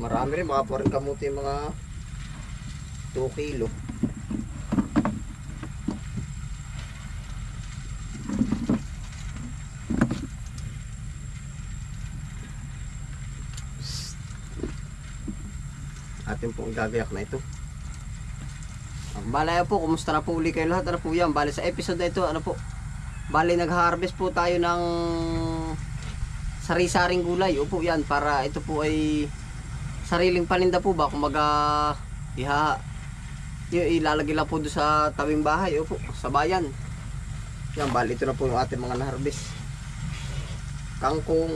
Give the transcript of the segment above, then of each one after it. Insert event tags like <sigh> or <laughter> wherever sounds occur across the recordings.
Marami rin, mga foreign kamuti mga 2 kilo. Atin pong gagayak na ito. Balay po, kumusta na po uli kayo lahat? Ano po yan? Bali sa episode na ito, ano po? Bali nag-harvest po tayo ng sari-saring gulay. Opo yan, para ito po ay sariling paninda po ba? Kung maga iha, yung ilalagay lang po doon sa tabing bahay. Opo, sa bayan. Yan, bali ito na po yung ating mga na-harvest. Kangkong.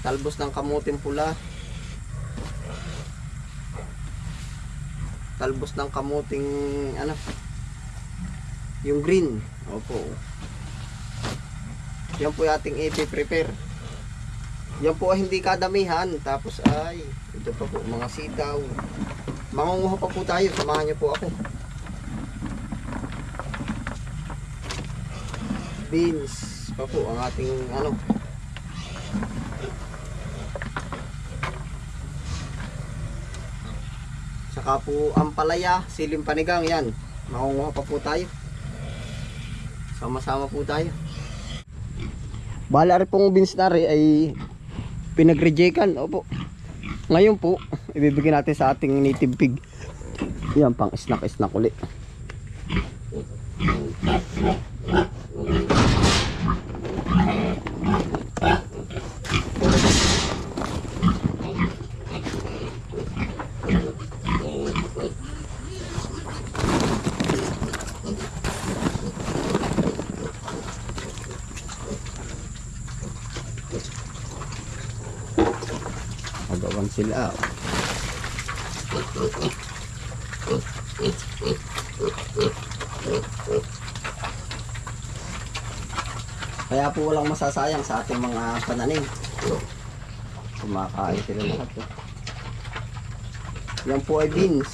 Talbos ng kamuting pula. talbos ng kamuting ano yung green opo yan po yung ating ipi-prepare yan po ay hindi kadamihan tapos ay ito pa po mga sitaw mangunguha pa po tayo samahan niyo po ako beans pa po ang ating ano Saka po ang palaya, silim panigang yan. Makunguha pa po tayo. Sama-sama po tayo. Bala rin pong beans na rin ay pinag-rejectan. Opo. Ngayon po, ibibigay natin sa ating native pig. Yan, pang snack-snack ulit. Magawan sila. oh. Kaya po walang masasayang sa ating mga pananim. Kumakain sila lahat. Eh. Yan po ay beans.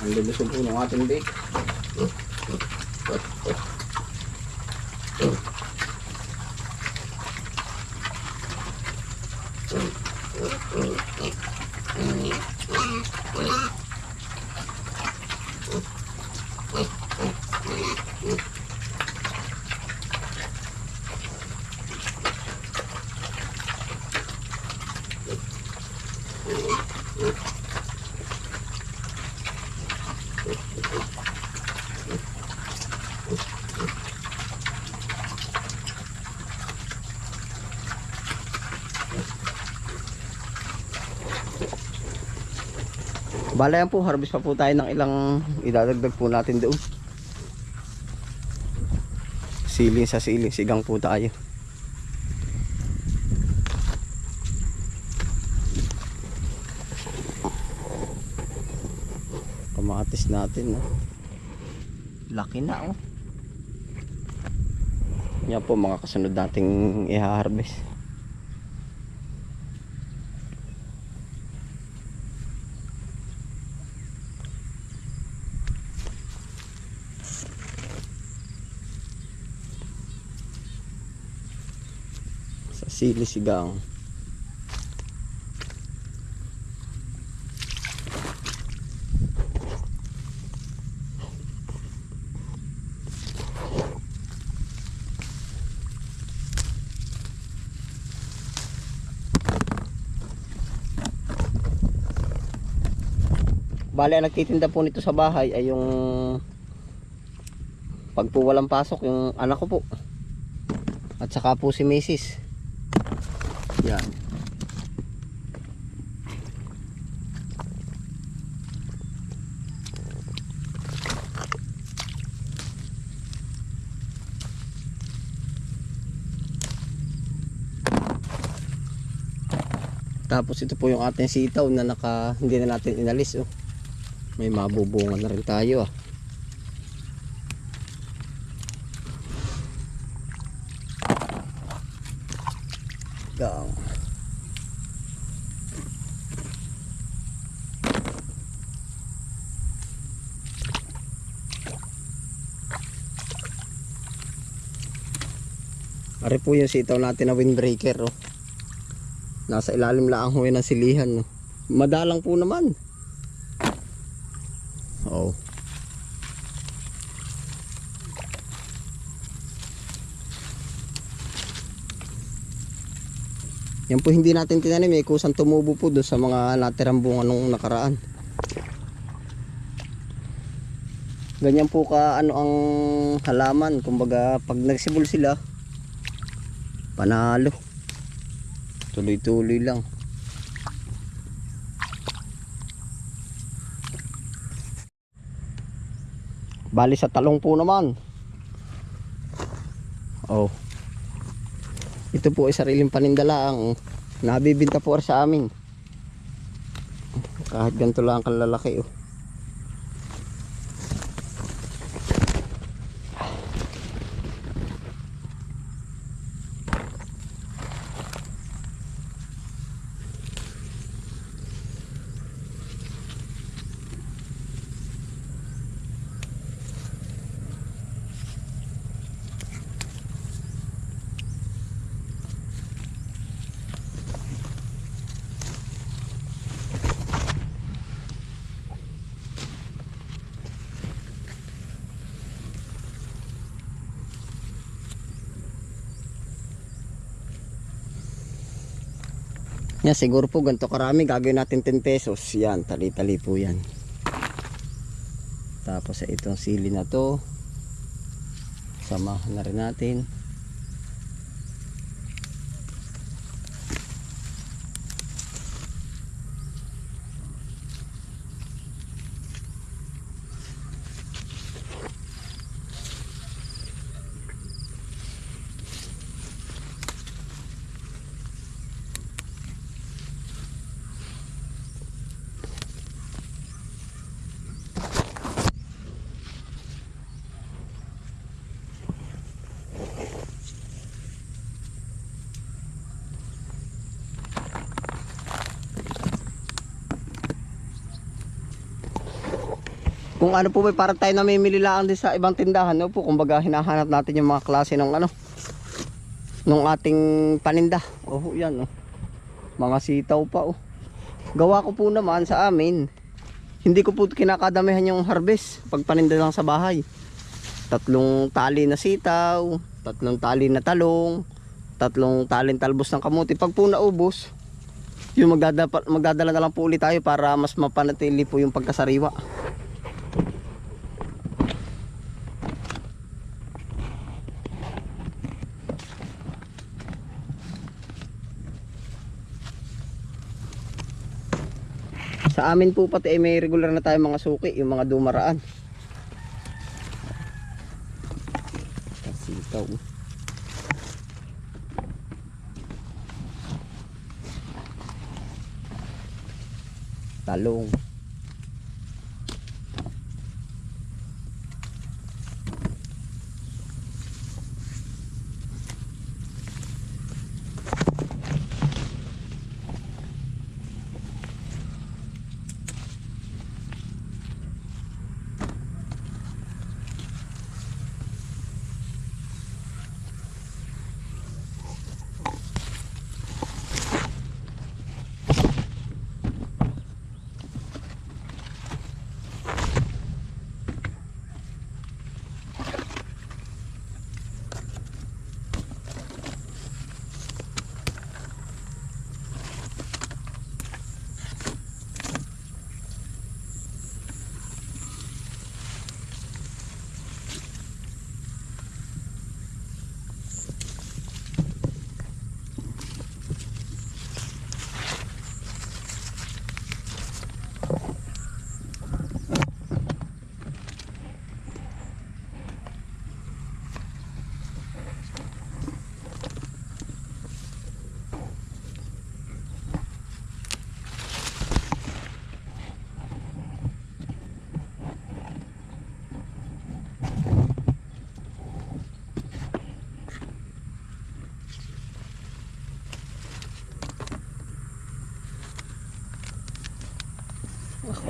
Ang lulusog po ng ating bake. Bala yan po, harvest pa po tayo ng ilang idadagdag po natin doon. Siling sa siling, sigang po tayo. Kamatis natin, no? Laki na, oh. Yan po mga kasunod nating i-harvest. sa sili sigang Bale, ang nagtitinda po nito sa bahay ay yung pag po walang pasok yung anak ko po. At saka po si Mrs. Yan. Tapos ito po yung ating sitaw na naka hindi na natin inalis oh. May mabubungan na rin tayo ah. Gang. Ari po yung sitaw natin na windbreaker oh. Nasa ilalim lang ho yun ng silihan no. Madalang po naman. Oh. Yan po hindi natin tinanim eh kusang tumubo po doon sa mga natirang bunga nung nakaraan. Ganyan po ka ano ang halaman, kumbaga pag nagsibol sila panalo. Tuloy-tuloy lang. Bali sa talong po naman. Oh. Ito po ay sariling panindalaang nabibinta po sa amin. Kahit ganito lang ang kalalaki oh. Yan, siguro po ganito karami. Gagawin natin 10 pesos. Yan, tali-tali po yan. Tapos sa itong sili na to. Samahan na rin natin. Kung ano po ba para tayo namimili lang din sa ibang tindahan, no po, kumbaga hinahanap natin yung mga klase ng ano nung ating paninda. Oh, yan oh. Mga sitaw pa oh. Gawa ko po naman sa amin. Hindi ko po kinakadamihan yung harvest pag paninda lang sa bahay. Tatlong tali na sitaw, tatlong tali na talong, tatlong talin talbos ng kamuti. Pag po naubos, yung magdadala, magdadala na lang po ulit tayo para mas mapanatili po yung pagkasariwa. Sa amin po pati ay may regular na tayo mga suki, yung mga dumaraan. Sitaw. Talong.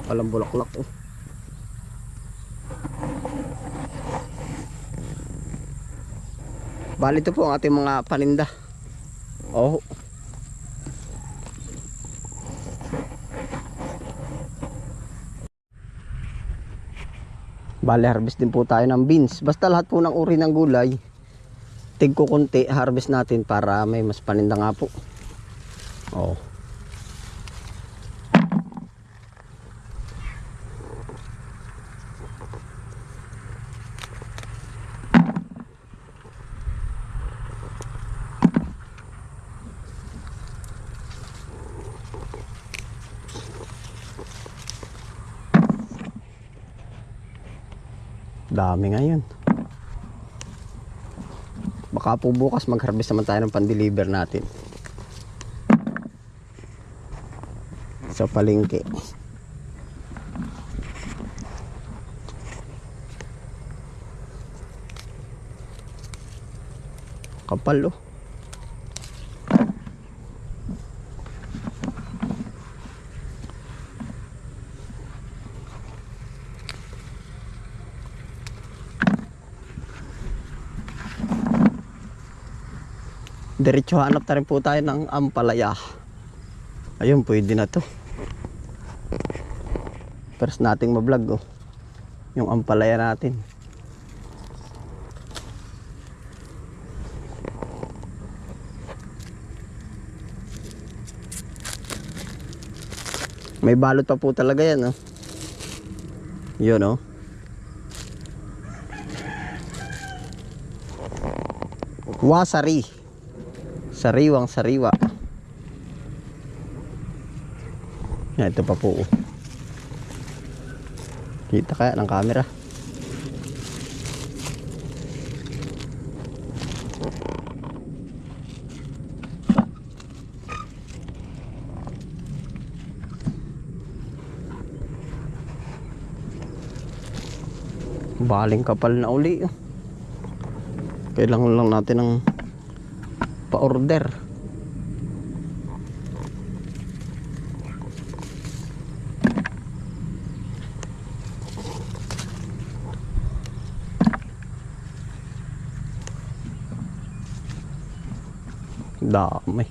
Kapalang bulaklak oh. Bali ito po ang ating mga paninda. Oh. Bali harvest din po tayo ng beans. Basta lahat po ng uri ng gulay. Tig ko konti harvest natin para may mas paninda nga po. Oh. Dami ngayon. Baka po bukas mag-harvest naman tayo ng pan-deliver natin. Sa palengke. Kapal oh. Diretso hanap na rin po tayo ng ampalaya. Ayun, pwede na to. First nating mablog oh. Yung ampalaya natin. May balot pa po talaga yan oh. Yun oh. Wasari. Sariwang sariwa. Yan, ito pa po. oh. Kita kaya ng camera. Baling kapal na uli. oh. Kailangan lang natin ng pa-order. Dami.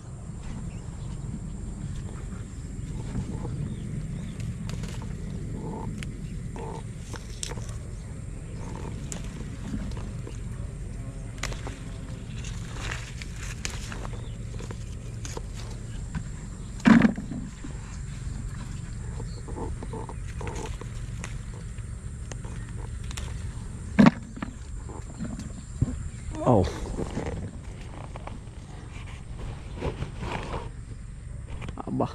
Oh. Aba.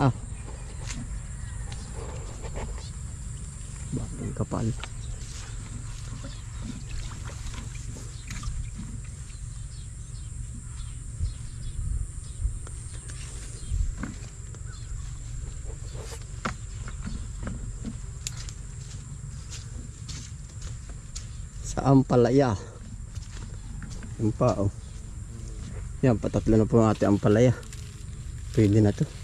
Ah. Bakit kapal? Sa Ampalaya. Yan pa oh. Yan, patatlo na po ang ating Ampalaya. Pwede na to.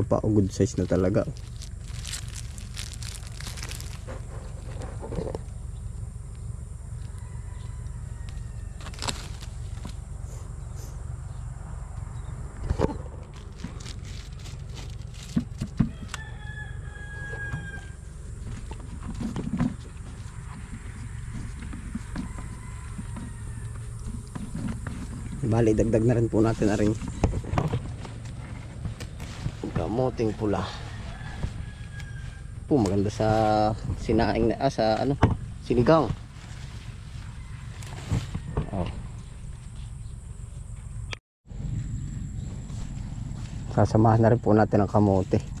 ito pa oh, good size na talaga. Bali dagdag na rin po natin na rin Kamuting pula. Po, maganda sa sinaing na, ah, sa ano, sinigang. Oh. Sasamahan na rin po natin ang kamote.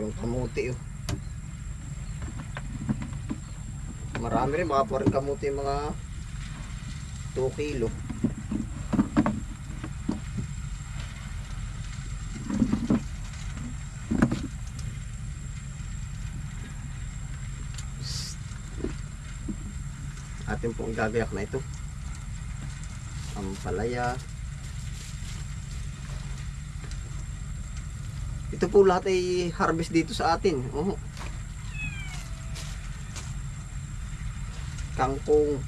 Yung kamuti oh. Marami rin, baka po rin kamuti mga 2 kilo. Atin pong gagayak na ito. Ang palaya. Ito po lahat ay harvest dito sa atin. Oh. Kangkong.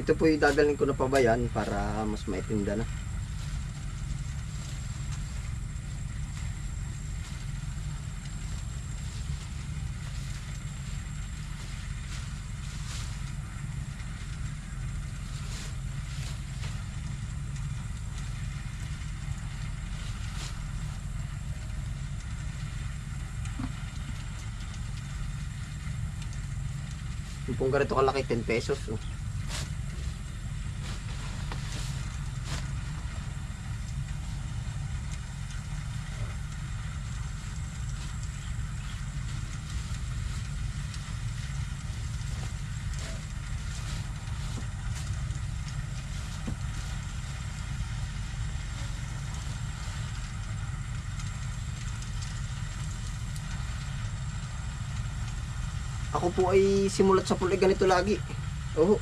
Ito po yung dadalhin ko na pabayan para mas maitinda na. Pong ganito kalaki, 10 pesos. Oh. Po ay simulat sa pulay ganito lagi. Oo.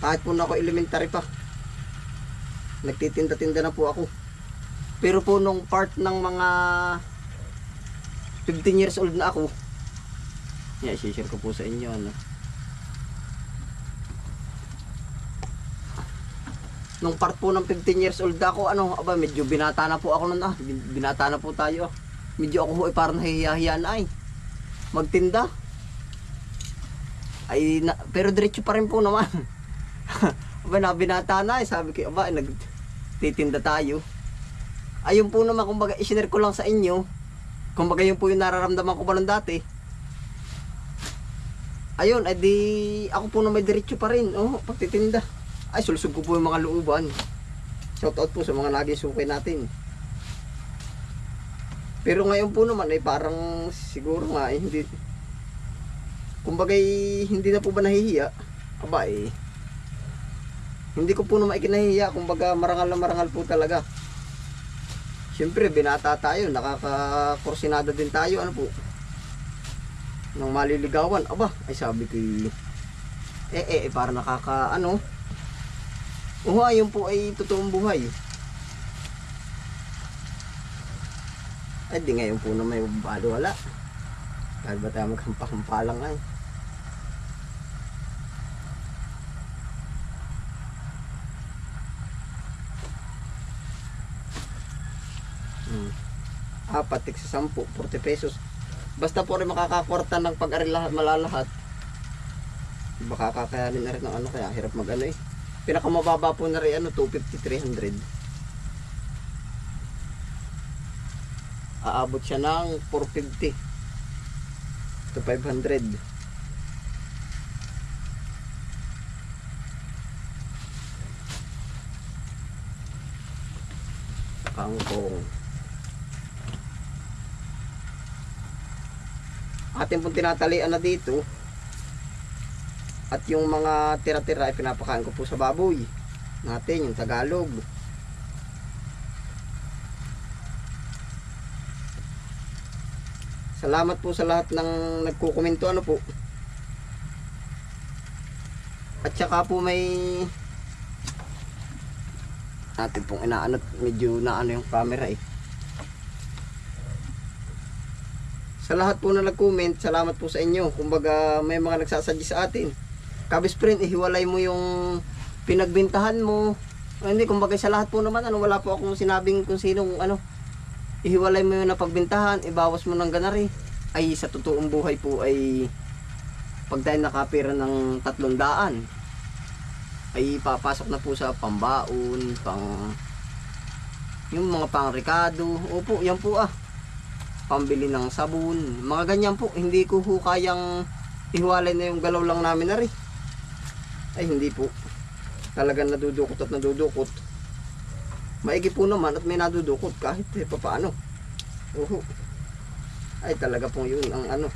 Kahit po na ako elementary pa. Nagtitinda-tinda na po ako. Pero po nung part ng mga 15 years old na ako, yeah, share ko po sa inyo. Ano. Nung part po ng 15 years old ako, ano, aba, medyo binata na po ako nun ah. Bin- Binata na po tayo ah. Medyo ako po ay parang nahihiya na ay. Magtinda ay na, pero diretso pa rin po naman. <laughs> Aba na binata na eh. sabi ko aba nagtitinda tayo. Ayun po naman kumbaga isinare ko lang sa inyo. Kumbaga yun po yung nararamdaman ko pa nung dati. Ayun ay di ako po na may diretso pa rin oh pagtitinda. Ay sulusog ko po yung mga looban shout out po sa mga naging sukay natin. Pero ngayon po naman ay parang siguro nga eh, hindi kumbaga hindi na po ba nahihiya? Aba eh. Hindi ko po naman ikinahihiya kumbaga marangal na marangal po talaga. Siyempre, binata tayo, nakakakursinada din tayo, ano po. Nang maliligawan, aba, ay sabi ko, eh, eh, eh, para nakaka, ano, Oo, ayun po ay totoong buhay. Ay, di ngayon po na may balo wala. Dahil ba tayo maghampa-hampa lang ay. Apat, tig sa 10, 40 pesos. Basta po rin makakakwarta ng pag-arila malalahat. Baka kakayanin na rin ng ano kaya hirap mag ano eh. Pinakamababa po na rin ano 250 300. Aabot siya ng 450 to 500. Kangkong. Atin pong tinatalian na dito. At yung mga tira-tira ay pinapakain ko po sa baboy. Natin, yung Tagalog. Salamat po sa lahat ng nagkukomento ano po. At saka po may natin pong inaanot medyo naano yung camera eh. Sa lahat po na nag-comment, salamat po sa inyo. Kumbaga may mga nagsasadya sa atin. Kabis friend, ihiwalay mo yung pinagbintahan mo. Hindi, kumbaga sa lahat po naman, ano, wala po akong sinabing kung sinong ano, ihiwalay mo yung napagbintahan, ibawas mo ng ganari. Ay sa totoong buhay po ay pag tayo nakapira ng tatlong daan, ay papasok na po sa pambaon, pang yung mga pang Ricardo. Opo, yan po ah. Pambili ng sabon, mga ganyan po. Hindi ko ho kayang ihiwalay na yung galaw lang namin na rin. Ay hindi po. Talagang nadudukot at nadudukot. Maigi po naman at may nadudukot kahit eh, papaano. Oho. Ay talaga po yun ang ano.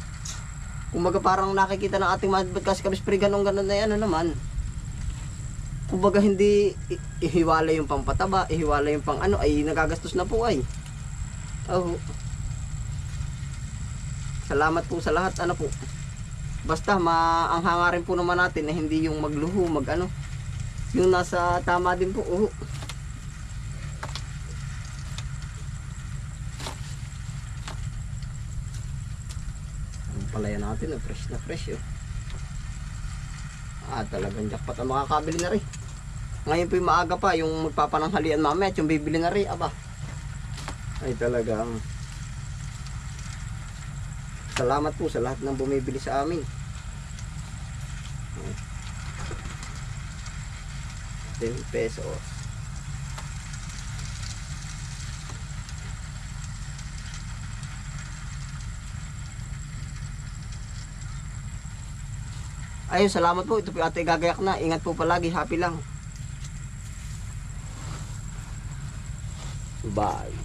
Kumbaga parang nakikita ng ating mga kasi kami spray ganun ganun na ano naman. Kumbaga hindi ihiwalay yung pampataba, ihiwalay yung pang ano ay nagagastos na po ay. Oh. Salamat po sa lahat ano po. Basta ma ang hangarin po naman natin na hindi yung magluho, mag ano. Yung nasa tama din po. Oh. Ang palaya natin, oh, fresh na fresh oh. Ah, talagang jackpot ang makakabili na rin. Ngayon po yung maaga pa, yung magpapananghalian mamaya at yung bibili na rin, aba. Ay talagang Salamat po sa lahat ng bumibili sa amin. 10 pesos. Ayun, salamat po. Ito po ate gagayak na. Ingat po palagi. Happy lang. Bye.